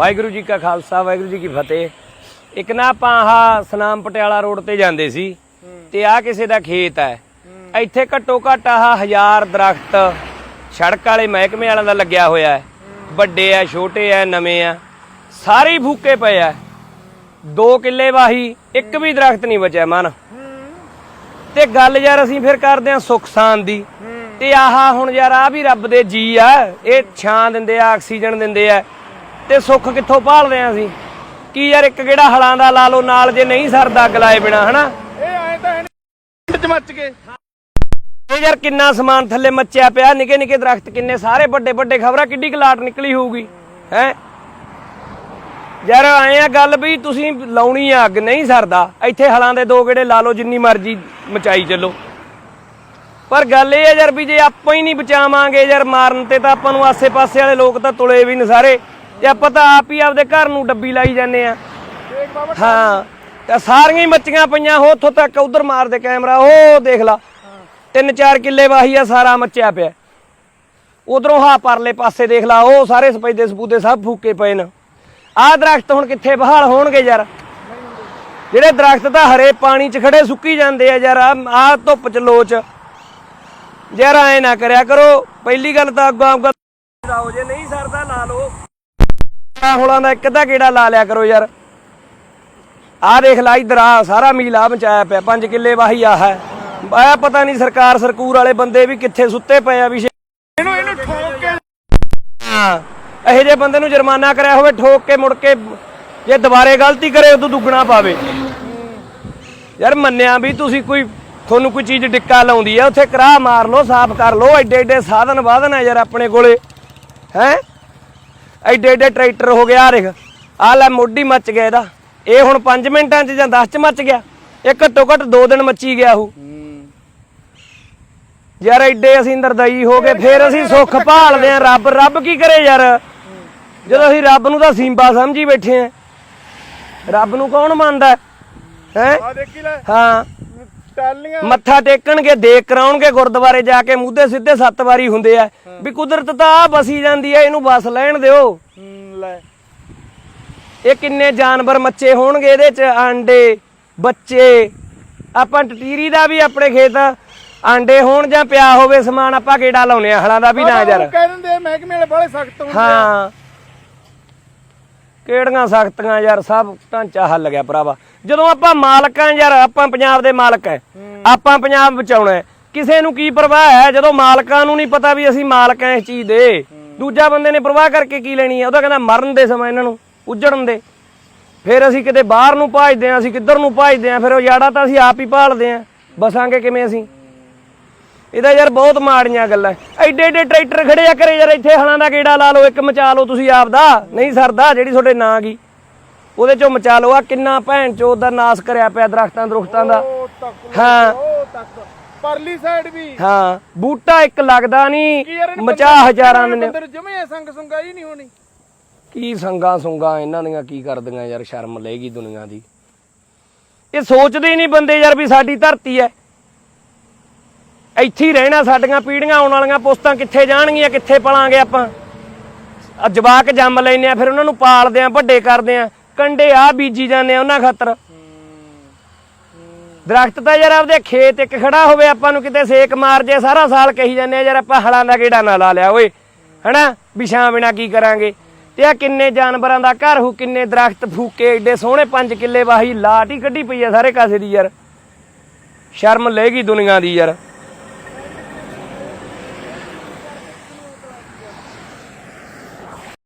ਵਾਹਿਗੁਰੂ ਜੀ ਕਾ ਖਾਲਸਾ, ਵਾਹਿਗੁਰੂ ਜੀ ਕੀ ਫਤਿਹ। ਇੱਕ ਨਾ ਆਪਾਂ ਆਹ ਸਨਾਮ ਪਟਿਆਲਾ ਰੋਡ ਤੇ ਜਾਂਦੇ ਸੀ ਤੇ ਆ ਕਿਸੇ ਦਾ ਖੇਤ ਹੈ। ਇੱਥੇ ਘੱਟੋ ਘੱਟ ਆਹ ਹਜ਼ਾਰ ਦਰਖਤ ਸੜਕ ਵਾਲੇ ਮਹਿਕਮੇ ਵਾਲਿਆਂ ਦਾ ਲੱਗਿਆ ਹੋਇਆ ਹੈ। ਵੱਡੇ ਆ ਛੋਟੇ ਆ ਨਵੇਂ ਆ ਸਾਰੇ ਫੂਕੇ ਪਏ ਆ ਦੋ ਕਿੱਲੇ ਵਾਹੀ, ਇੱਕ ਵੀ ਦਰਖਤ ਨਹੀਂ ਬਚਿਆ, ਮਨ। ਤੇ ਗੱਲ ਯਾਰ ਅਸੀਂ ਫਿਰ ਕਰਦੇ ਆ ਸੁਖਸਾਨ ਦੀ। ਤੇ ਆਹ ਹੁਣ ਯਾਰ ਆ ਵੀ ਰੱਬ ਦੇ ਜੀ ਆ। ਇਹ ਛਾਂ ਦਿੰਦੇ ਆ, ਆਕਸੀਜਨ ਦਿੰਦੇ ਆ। ਤੇ ਸੁੱਖ ਕਿੱਥੋਂ ਭਾਲਦੇ ਆ ਅਸੀਂ? ਕੀ ਯਾਰ ਇੱਕ ਕਿਹੜਾ ਹਲਾਂ ਦਾ ਲਾ ਲਓ ਨਾਲ ਜੇ ਨਹੀਂ ਸਰਦਾ ਅੱਗ ਲਾਏ ਬਿਨਾ ਹਨਾ? ਇਹ ਆਏ ਤਾਂ ਹੈ ਨੀ ਚ ਮੱਚ ਕੇ ਇਹ ਯਾਰ ਕਿੰਨਾ ਸਮਾਨ ਥੱਲੇ ਮੱਚਿਆ ਪਿਆ ਨਿੱਕੇ ਨਿੱਕੇ ਦਰਖਤ ਕਿੰਨੇ ਸਾਰੇ ਵੱਡੇ ਵੱਡੇ ਖਬਰਾਂ ਕਿੱਡੀ ਕਲਾਟ ਨਿਕਲੀ ਹੋਊਗੀ ਹੈ? ਯਾਰ ਆਏ ਆ ਗੱਲ ਵੀ ਤੁਸੀਂ ਲਾਉਣੀ ਆ ਅੱਗ ਨਹੀਂ ਸਰਦਾ। ਇੱਥੇ ਹਲਾਂ ਦੇ ਦੋ ਗੇੜੇ ਲਾ ਲਓ ਜਿੰਨੀ ਮਰਜ਼ੀ ਮਚਾਈ ਚੱਲੋ। ਪਰ ਗੱਲ ਇਹ ਹੈ ਯਾਰ ਵੀ ਜੇ ਆਪਾਂ ਹੀ ਨਹੀਂ ਬਚਾਵਾਂਗੇ ਯਾਰ ਮਾਰਨ ਤੇ ਤਾਂ ਆਪਾਂ ਨੂੰ ਆਸੇ-ਪਾਸੇ ਵਾਲੇ ਲੋਕ ਤਾਂ ਤੁਲੇ ਵੀ ਨੇ ਸਾਰੇ। ਤੇ ਆਪਾਂ ਤਾਂ ਆਪ ਹੀ ਆਪਦੇ ਘਰ ਨੂੰ ਡੱਬੀ ਲਾਈ ਜਾਂਦੇ ਆ। ਹਾਂ, ਤੇ ਸਾਰੀਆਂ ਹੀ ਮੱਚੀਆਂ ਪਈਆਂ ਹੋ ਉੱਥੋਂ ਤੱਕ ਉਧਰ ਮਾਰ ਦੇ ਕੈਮਰਾ, ਉਹ ਦੇਖ ਲਾ। ਤਿੰਨ ਚਾਰ ਕਿੱਲੇ ਵਾਹੀ ਆ, ਸਾਰਾ ਮੱਚਿਆ ਪਿਆ। ਉਧਰੋਂ ਹਾ ਪਰਲੇ ਪਾਸੇ ਦੇਖ ਲਾ, ਉਹ ਸਾਰੇ ਸਪੈਦੇ ਸਪੂਦੇ ਸਭ ਫੂਕੇ ਪਏ ਨੇ। ਆਹ ਦਰਖਤ ਹੁਣ ਕਿੱਥੇ ਬਹਾਲ ਹੋਣਗੇ ਯਾਰ? ਜਿਹੜੇ ਦਰਖਤ ਤਾਂ ਹਰੇ ਪਾਣੀ 'ਚ ਖੜੇ ਸੁੱਕੀ ਜਾਂਦੇ ਆ ਯਾਰ, ਆਹ ਧੁੱਪ 'ਚ ਲੋਚ। ਯਾਰ ਐ ਨਾ ਕਰਿਆ ਕਰੋ, ਪਹਿਲੀ ਗੱਲ ਤਾਂ ਅੱਗੋਂ ਅੱਗੋਂ ਜੇ ਨਹੀਂ ਸਰਦਾ, ਲਾ ਲਓ। ਹੁਲਾਂ ਦਾ ਇੱਕ ਅੱਧਾ ਗੇੜਾ ਲਾ ਲਿਆ ਕਰੋ ਯਾਰ। ਆਹ ਦੇਖ ਲਾ ਇਧਰ ਆ ਸਾਰਾ ਮੀਲਾ ਮਚਾਇਆ ਪਿਆ 5 ਕਿੱਲੇ ਵਾਹੀ ਆ ਹੈ। ਆ ਪਤਾ ਨਹੀਂ ਸਰਕਾਰ ਸਰਕੂਰ ਵਾਲੇ ਬੰਦੇ ਵੀ ਕਿੱਥੇ ਸੁੱਤੇ ਪਏ ਆ ਵੀ ਇਹਨੂੰ ਇਹਨੂੰ ਠੋਕ ਕੇ ਹਾਂ ਇਹੋ ਜਿਹੇ ਬੰਦੇ ਨੂੰ ਜੁਰਮਾਨਾ ਕਰਿਆ ਹੋਵੇ ਠੋਕ ਕੇ ਮੁੜ ਕੇ ਜੇ ਦੁਬਾਰੇ ਗਲਤੀ ਕਰੇ ਉਦੋਂ ਦੁੱਗਣਾ ਪਾਵੇ। ਯਾਰ ਮੰਨਿਆ ਵੀ ਤੁਸੀਂ ਕੋਈ ਤੁਹਾਨੂੰ ਕੋਈ ਚੀਜ਼ ਡਿੱਕਾ ਲਾਉਂਦੀ ਆ ਉੱਥੇ ਕਰਾਹ ਮਾਰ ਲਓ ਸਾਫ਼ ਕਰ ਲਓ ਐਡੇ ਐਡੇ ਸਾਧਨ ਵਾਧਨ ਆ ਯਾਰ ਆਪਣੇ ਕੋਲੇ। ਹੈ? ਐਡੇ ਐਡੇ ਟਰੈਕਟਰ ਹੋ ਗਿਆ ਆ ਦੇਖ ਆ ਲੈ ਮੋਢੀ ਮੱਚ ਗਿਆ ਇਹਦਾ। ਇਹ ਹੁਣ 5 ਮਿੰਟਾਂ 'ਚ ਜਾਂ 10 'ਚ ਮੱਚ ਗਿਆ। ਇਹ ਘੱਟੋ ਘੱਟ 2 ਦਿਨ ਮੱਚੀ ਗਿਆ ਉਹ। ਯਾਰ ਐਡੇ ਅਸੀਂ ਨਰਦਈ ਹੋ ਗਏ ਫੇਰ ਅਸੀਂ ਸੁੱਖ ਭਾਲਦੇ ਆ ਰੱਬ ਰੱਬ ਕੀ ਕਰੇ ਯਾਰ? ਜਦੋਂ ਅਸੀਂ ਰੱਬ ਨੂੰ ਤਾਂ ਸੀਂਬਾ ਸਮਝੀ ਬੈਠੇ ਆ ਰੱਬ ਨੂੰ ਕੌਣ ਮੰਨਦਾ? ਹੈ? ਆ ਦੇਖੀ ਲੈ। ਹਾਂ। ਟਾਲੀਆਂ। ਮੱਥਾ ਟੇਕਣਗੇ ਦੇਖ ਕਰਾਉਣਗੇ ਗੁਰਦੁਆਰੇ ਜਾ ਕੇ ਮੂਧੇ ਸਿੱਧੇ ਸੱਤ ਵਾਰੀ ਹੁੰਦੇ ਆ। ਵੀ ਕੁਦਰਤ ਤਾਂ ਆ ਬਸੀ ਜਾਂਦੀ ਆ ਇਹਨੂੰ ਬਸ ਲੈਣ ਦਿਓ। ਲੈ। ਇਹ ਕਿੰਨੇ ਜਾਨਵਰ ਮੱਚੇ ਹੋਣਗੇ ਇਹਦੇ ਚ? ਆਂਡੇ ਬੱਚੇ। ਆਪਾਂ ਟਟੀਰੀ ਦਾ ਵੀ ਆਪਣੇ ਖੇਤ ਆਂਡੇ ਹੋਣ ਜਾਂ ਪਿਆ ਹੋਵੇ ਸਮਾਨ ਆਪਾਂ ਗੇੜਾ ਲਾਉਨੇ ਆ ਹਲਾਂ ਦਾ ਵੀ ਨਾ ਯਾਰ। ਉਹ ਕਹਿ ਦਿੰਦੇ ਆ ਮਹਿਕਮੇ ਵਾਲੇ ਬੜੇ ਸਖਤ ਹੁੰਦੇ ਆ। ਹਾਂ। ਕਿਹੜੀਆਂ ਸਖਤੀਆਂ ਯਾਰ? ਸਭ ਢਾਂਚਾ ਹੱਲ ਗਿਆ ਭਰਾਵਾ। ਜਦੋਂ ਆਪਾਂ ਮਾਲਕਾਂ ਯਾਰ ਆਪਾਂ ਪੰਜਾਬ ਦੇ ਮਾਲਕ ਐ ਆਪਾਂ ਪੰਜਾਬ ਬਚਾਉਣਾ। ਕਿਸੇ ਨੂੰ ਕੀ ਪਰਵਾਹ ਹੈ? ਜਦੋਂ ਮਾਲਕਾਂ ਨੂੰ ਨਹੀਂ ਪਤਾ ਵੀ ਅਸੀਂ ਮਾਲਕ ਐ ਇਸ ਚੀਜ਼ ਦੇ ਦੂਜਾ ਬੰਦੇ ਨੇ ਪਰਵਾਹ ਕਰਕੇ ਕੀ ਲੈਣੀ ਹੈ ਉਹਦਾ ਕਹਿੰਦਾ ਮਰਨ ਦੇ ਸਮਾਂ ਇਹਨਾਂ ਨੂੰ ਉੱਜੜਨ ਦੇ। ਫਿਰ ਅਸੀਂ ਕਿਤੇ ਬਾਹਰ ਨੂੰ ਭਾਜਦੇ ਆਂ ਅਸੀਂ ਕਿੱਧਰ ਨੂੰ ਭਾਜਦੇ ਆਂ? ਫਿਰ ਉਹ ਯਾੜਾ ਤਾਂ ਅਸੀਂ ਆਪ ਹੀ ਭਾਲਦੇ ਆਂ। ਬਸਾਂਗੇ ਕਿਵੇਂ ਅਸੀਂ? ਇਹਦਾ ਯਾਰ ਬਹੁਤ ਮਾੜੀਆਂ ਗੱਲਾਂ। ਐਡੇ ਐਡੇ ਟਰੈਕਟਰ ਖੜੇ ਆ ਕਰੇ ਯਾਰ ਇੱਥੇ ਹਲਾਂ ਦਾ ਗੇੜਾ ਲਾ ਲਓ ਇੱਕ ਮਚਾ ਲਓ ਤੁਸੀਂ ਆਪ ਦਾ ਨਹੀਂ ਸਰਦਾ ਜਿਹੜੀ ਤੁਹਾਡੇ ਨਾਂ ਗਈ ਉਹਦੇ ਚੋਂ ਮਚਾ ਲਓ। ਆ ਕਿੰਨਾ ਭੈਣ ਚੋਦ ਦਾ ਨਾਸ ਕਰਿਆ ਪਿਆ ਦਰਖਤਾਂ ਦਰੁਖਤਾਂ ਦਾ। ਹਾਂ। ਪਰਲੀ ਸਾਈਡ ਵੀ। ਹਾਂ ਬੂਟਾ ਇੱਕ ਲੱਗਦਾ ਨਹੀਂ ਮਚਾ ਹਜ਼ਾਰਾਂ ਨੇ ਜਮੇ ਸੰਗ ਸੁੰਗਾਈ ਨਹੀਂ ਹੋਣੀ। ਕੀ ਸੰਗਾ ਸੁੰਗਾ ਇਹਨਾਂ ਦੀਆਂ ਕੀ ਕਰਦੀਆਂ ਯਾਰ ਸ਼ਰਮ ਲੈਗੀ ਦੁਨੀਆ ਦੀ। ਇਹ ਸੋਚਦੇ ਹੀ ਨਹੀਂ ਬੰਦੇ ਯਾਰ ਵੀ ਸਾਡੀ ਧਰਤੀ ਐ ਇੱਥੇ ਹੀ ਰਹਿਣਾ, ਸਾਡੀਆਂ ਪੀੜੀਆਂ ਆਉਣ ਵਾਲੀਆਂ ਪੁਸਤਾਂ ਕਿੱਥੇ ਜਾਣਗੀਆਂ, ਕਿੱਥੇ ਪਲਾਂਗੇ ਆਪਾਂ? ਆ ਜਵਾਕ ਜੰਮ ਲੈਨੇ ਆ, ਫਿਰ ਉਹਨਾਂ ਨੂੰ ਪਾਲਦੇ ਆ, ਵੱਡੇ ਕਰਦੇ ਆ, ਕੰਡੇ ਆ ਬੀਜੀ ਜਾਂਦੇ ਆ ਉਹਨਾਂ ਖਾਤਰ। ਦਰਖਤ ਤਾਂ ਯਾਰ ਆਪਦੇ ਖੇਤ ਇੱਕ ਖੜਾ ਹੋਵੇ, ਆਪਾਂ ਨੂੰ ਕਿਤੇ ਸੇਕ ਮਾਰ ਜੇ, ਸਾਰਾ ਸਾਲ ਕਹੀ ਜਾਂਦੇ ਆ, ਯਾਰ ਆਪਾਂ ਹਲਾਂ ਦਾ ਕਿਹੜਾ ਨਾ ਲਾ ਲਿਆ, ਓਏ। ਹਨਾ? ਵਿਛਾਂ ਬਿਨਾ ਕੀ ਕਰਾਂਗੇ? ਤੇ ਆ ਕਿੰਨੇ ਜਾਨਵਰਾਂ ਦਾ ਘਰ ਹੋ ਕਿੰਨੇ ਦਰਖਤ ਫੂਕੇ, ਏਡੇ ਸੋਹਣੇ ਪੰਜ ਕਿੱਲੇ ਵਾਹੀ ਲਾਟ ਹੀ ਕੱਢੀ ਪਈ ਆ ਸਾਰੇ ਕਾਸੇ ਦੀ, ਯਾਰ। ਸ਼ਰਮ ਲੈਗੀ ਦੁਨੀਆ ਦੀ, ਯਾਰ।